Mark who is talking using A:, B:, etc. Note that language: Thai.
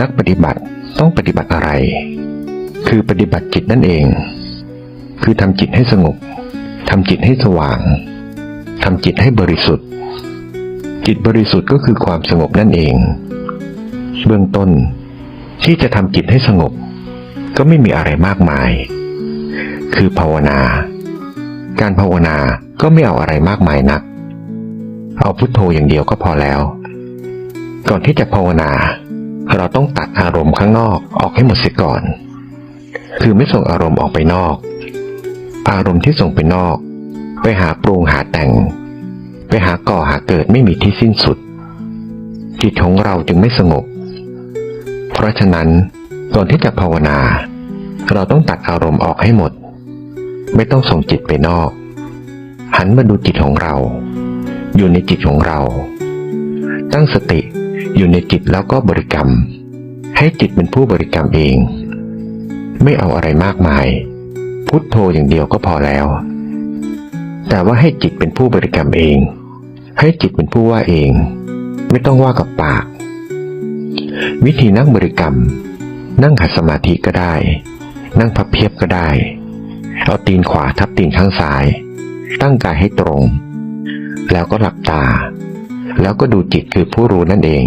A: นักปฏิบัติต้องปฏิบัติอะไร คือปฏิบัติจิตนั่นเอง คือทำจิตให้สงบทำจิตให้สว่างทำจิตให้บริสุทธิ์ จิตบริสุทธิ์ก็คือความสงบนั่นเอง เบื้องต้นที่จะทำจิตให้สงบ ก็ไม่มีอะไรมากมาย คือภาวนา การภาวนาก็ไม่เอาอะไรมากมายนัก เอาพุทโธอย่างเดียวก็พอแล้ว ก่อนที่จะภาวนา เราต้องตัดอารมณ์ข้างนอกออกให้หมดเสียก่อน คือไม่ส่งอารมณ์ออกไปนอก อารมณ์ที่ส่งไปนอก ไปหาปรุงหาแต่ง ไปหาก่อหาเกิดไม่มีที่สิ้นสุด จิตของเราจึงไม่สงบ เพราะฉะนั้นก่อนที่จะภาวนา เราต้องตัดอารมณ์ออกให้หมด ไม่ต้องส่งจิตไปนอก หันมาดูจิตของเรา อยู่ในจิตของเรา ตั้งสติ อยู่ในจิตแล้วก็บริกรรม ให้จิตเป็นผู้บริกรรมเอง ไม่เอาอะไรมากมาย พุทโธอย่างเดียวก็พอแล้ว แต่ว่าให้จิตเป็นผู้บริกรรมเอง ให้จิตเป็นผู้ว่าเอง ไม่ต้องว่ากับปาก วิธีนั่งบริกรรม นั่งขัดสมาธิก็ได้ นั่งพับเพียบก็ได้ เอาตีนขวาทับตีนข้างซ้าย ตั้งกายให้ตรง แล้วก็หลับตา แล้วก็ดูจิตคือผู้รู้นั่นเอง